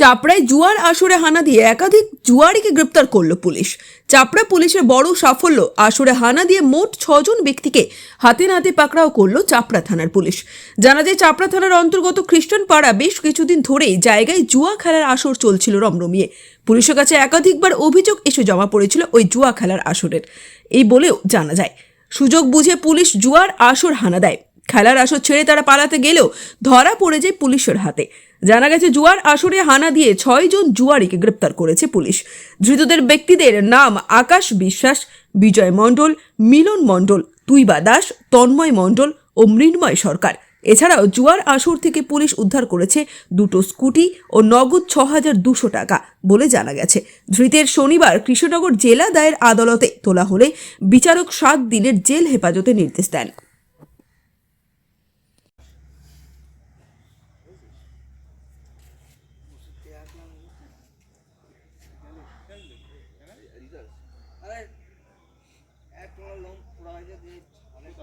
চাপড়ায় জুয়ার আসরে হানা দিয়ে একাধিক জুয়ারিকে গ্রেপ্তার করল পুলিশ। চাপড়া পুলিশের বড় সাফল্য, আসরে হানা দিয়ে মোট ছজন ব্যক্তিকে হাতে নাতে পাকড়াও করল চাপড়া থানার পুলিশ। জানা যায়, চাপড়া থানার অন্তর্গত খ্রিস্টান পাড়া বেশ কিছুদিন ধরেই জায়গায় জুয়া খেলার আসর চলছিল রমরমিয়ে। পুলিশের কাছে একাধিকবার অভিযোগ এসে জমা পড়েছিল ওই জুয়া খেলার আসরের। এই বলেও জানা যায়, সুযোগ বুঝে পুলিশ জুয়ার আসর হানা দেয়। খেলার আসর ছেড়ে তারা পালাতে গেলেও ধরা পড়ে যায় পুলিশের হাতে। জানা গেছে, জুয়ার আসরে হানা দিয়ে ছয়জন জুয়ারিকে গ্রেপ্তার করেছে পুলিশ। ধৃতদের ব্যক্তিদের নাম আকাশ বিশ্বাস, বিজয় মণ্ডল, মিলন মণ্ডল, তুইবা দাস, তন্ময় মণ্ডল ও মৃন্ময় সরকার। এছাড়াও জুয়ার আসর থেকে পুলিশ উদ্ধার করেছে দুটো স্কুটি ও নগদ ছ হাজার দুশো টাকা বলে জানা গেছে। ধৃতের শনিবার কৃষ্ণনগর জেলা দায়ের আদালতে তোলা হলে বিচারক সাত দিনের জেল হেফাজতে নির্দেশ দেন। অনেক